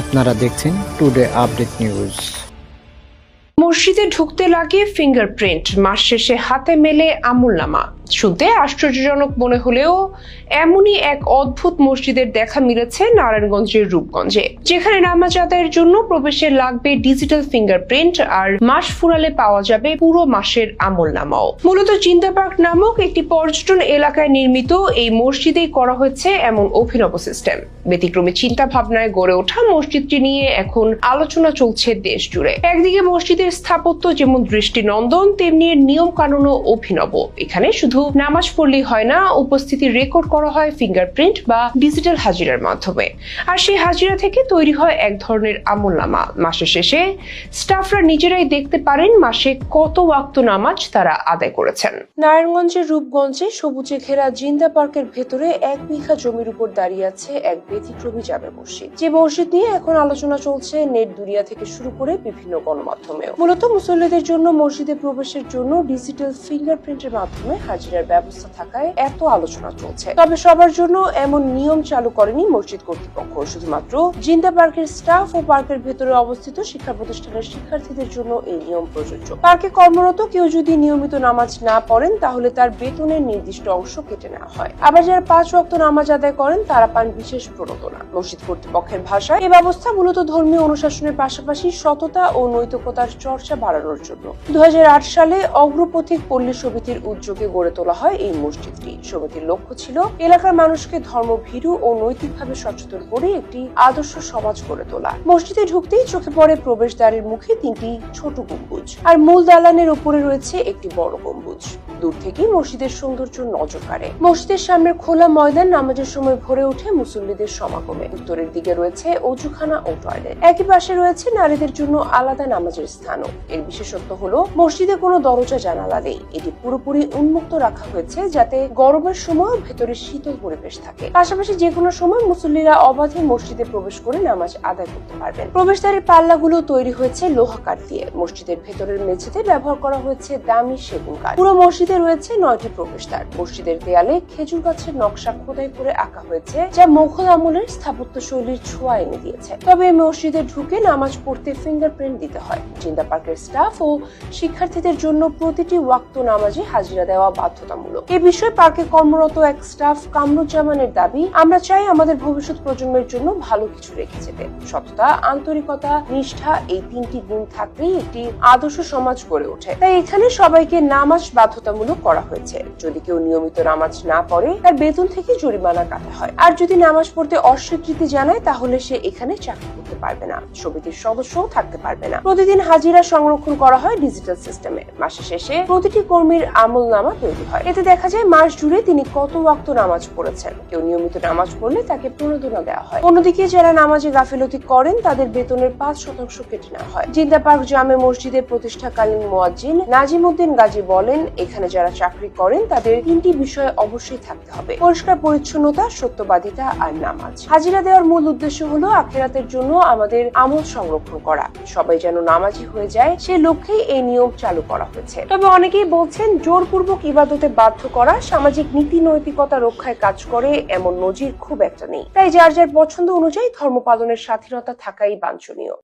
আপনারা দেখছেন today update news মসজিদে ঢুকতে লাগে ফিঙ্গারপ্রিন্ট মাস শেষে হাতে মেলে আমুলনামা শুনতে আশ্চর্যজনক মনে হলেও এমনই এক অদ্ভুত মসজিদের দেখা মিলেছে নারায়ণগঞ্জের রূপগঞ্জে, যেখানে নামাজ আদায়ের জন্য প্রবেশে লাগবে ডিজিটাল ফিঙ্গারপ্রিন্ট আর মাস ফুরালে পাওয়া যাবে পুরো মাসের আমলনামাও। মূলত চিন্তা পার্ক নামক একটি পর্যটন এলাকায় নির্মিত এই মসজিদেই করা হয়েছে এমন অভিনব সিস্টেম ব্যতিক্রমী চিন্তা ভাবনায় গড়ে ওঠা মসজিদটি নিয়ে এখন আলোচনা চলছে দেশ জুড়ে। একদিকে মসজিদের স্থাপত্য যেমন দৃষ্টিনন্দন, তেমনি এর নিয়ম কানুনও অভিনব। এখানে শুধু নামাজ পড়লেই হয় না, উপস্থিতি রেকর্ড করা হয় ফিঙ্গারপ্রিন্ট বা ডিজিটাল হাজিরার মাধ্যমে। আর সেই হাজিরা থেকে তৈরি হয় এক ধরনের আমলনামা মাসের শেষে স্টাফরা নিজেরাই দেখতে পারেন মাসে কত ওয়াক্ত নামাজ তারা আদায় করেছেন। নারায়ণগঞ্জের রূপগঞ্জে সবুজে ঘেরা জিন্দা পার্কের ভেতরে এক বিঘা জমির উপর দাঁড়িয়ে আছে এক ব্যতিক্রমী জামে মসজিদ। যে মসজিদ নিয়ে এখন আলোচনা চলছে নেট দুনিয়া থেকে শুরু করে বিভিন্ন গণমাধ্যমেও। মূলত মুসল্লিদের জন্য মসজিদে প্রবেশের জন্য ডিজিটাল ফিঙ্গারপ্রিন্টের মাধ্যমে হাজিরার ব্যবস্থা থাকায় এত আলোচনা চলছে। তবে সবার জন্য এমন নিয়ম চালু করেনি মসজিদ কর্তৃপক্ষ। শুধুমাত্র জিন্দা পার্কের স্টাফ ও পার্কের ভেতরে অবস্থিত শিক্ষা প্রতিষ্ঠানের শিক্ষার্থীদের জন্য এই নিয়ম প্রযোজ্য। পার্কে কর্মরত কেউ যদি নিয়মিত নামাজ না পড়েন, তাহলে তার বেতনের নির্দিষ্ট অংশ কেটে নেওয়া হয়। আবার যারা পাঁচ ওয়াক্ত নামাজ আদায় করেন, তারা পান বিশেষ প্রণোদনা। মসজিদ কর্তৃপক্ষের ভাষায় এই ব্যবস্থা মূলত ধর্মীয় অনুশাসনের পাশাপাশি সততা ও নৈতিকতার চর্চা বাড়ানোর জন্য। দু হাজার আট সালে অগ্রপথিক পল্লী সমিতির উদ্যোগে গড়ে তোলা হয় এই মসজিদটি। সমিতির লক্ষ্য ছিল এলাকার মানুষকে ধর্মভীরু ও নৈতিকভাবে সচেতন করে একটি আদর্শ সমাজ গড়ে তোলা। মসজিদে ঢুকতেই চোখে পড়ে প্রবেশদ্বারের মুখে তিনটি ছোট গম্বুজ আর মূল দালানের উপরে রয়েছে একটি বড় গম্বুজ। দূর থেকেই মসজিদের সৌন্দর্য নজর কাড়ে। মসজিদের সামনের খোলা ময়দান নামাজের সময় ভরে ওঠে মুসল্লিদের সমাগমে। উত্তরের দিকে রয়েছে অজুখানা ও টয়লেট। একই পাশে রয়েছে নারীদের জন্য আলাদা নামাজের স্থানও। এর বিশেষত্ব হলো, মসজিদে কোনো দরজা জানালা নেই। এটি পুরোপুরি উন্মুক্ত রাখা হয়েছে যাতে গরমের সময় ভেতরে শীতল পরিবেশ থাকে। পাশাপাশি যে কোনো সময় মুসল্লিরা অবাধে মসজিদে প্রবেশ করে নামাজ আদায় করতে পারবেন। প্রবেশদ্বারের পাল্লাগুলো তৈরি হয়েছে লোহা কাঠ দিয়ে। মসজিদের ভেতরের মেঝেতে ব্যবহার করা হয়েছে দামি সেগুন কাঠ। পুরো মসজিদে রয়েছে নয়টি প্রবেশদ্বার। মসজিদের দেয়ালে খেজুর গাছের নকশা খোদাই করে আঁকা হয়েছে, যা মুঘল আমলের স্থাপত্য শৈলীর ছোঁয়া এনে দিয়েছে। তবে মসজিদে ঢুকে নামাজ পড়তে ফিঙ্গারপ্রিন্ট দিতে হয়। জিন্দা পার্কের স্টাফ ও শিক্ষার্থীদের জন্য প্রতিটি ওয়াক্ত নামাজে হাজিরা দেওয়া বাধ্যতামূলক। এ বিষয়ে পার্কে কর্মরত এক স্টাফ কামরুজ্জামানের দাবি, আমরা চাই আমাদের ভবিষ্যৎ প্রজন্মের জন্য ভালো কিছু রেখে যেতে। সততা, আন্তরিকতা, নিষ্ঠা, এই তিনটি গুণ থাকলেই একটি আদর্শ সমাজ গড়ে ওঠে। তাই এখানে সবাইকে নামাজ বাধ্যতামূলক করা হয়েছে। যদি কেউ নিয়মিত নামাজ না পড়ে, তার বেতন থেকে জরিমানা কাটা হয়। আর যদি নামাজ পড়তে অস্বীকৃতি জানায়, তাহলে সে এখানে চাকরি করতে পারবে না। সমিতির সদস্যও থাকতে পারবে না। প্রতিদিন হাজিরা সংরক্ষণ করা হয় ডিজিটাল সিস্টেমে। মাসের শেষে প্রতিটি কর্মীর আমল নামা তৈরি হয়। এতে দেখা যায়, মাস জুড়ে তিনি কত ওয়াক্ত নামাজ পড়েছেন। কেউ নিয়মিত নামাজ পড়লে তাকে প্রণোদনা দেওয়া হয়। অন্যদিকে যারা নামাজে গাফিলতি করেন, তাদের বেতনের পাঁচ শতাংশ কেটে নেওয়া হয়। জিন্দা পার্ক জামে মসজিদের প্রতিষ্ঠাকালীন মোয়াজ্জিন নাজিম উদ্দিন গাজী বলেন, এখানে যারা চাকরি করেন, তাদের তিনটি বিষয় অবশ্যই থাকতে হবে। পরিষ্কার পরিচ্ছন্নতা, সত্যবাদিতা আর নামাজ। হাজিরা দেওয়ার মূল উদ্দেশ্য হলো আখেরাতের জন্য আমাদের আমল সংরক্ষণ করা। সবাই যেন নামাজি হয়ে যায়, সে লক্ষ্যেই এই নিয়ম চালু করা হয়েছে। তবে অনেকেই বলছেন, জোরপূর্বক ইবাদতে বাধ্য করা সামাজিক নীতি নৈতিকতা রক্ষায় কাজ করে এমন নজির খুব একটা নেই। তাই যার যার পছন্দ অনুযায়ী ধর্ম পালনের স্বাধীনতা থাকাই বাঞ্ছনীয়।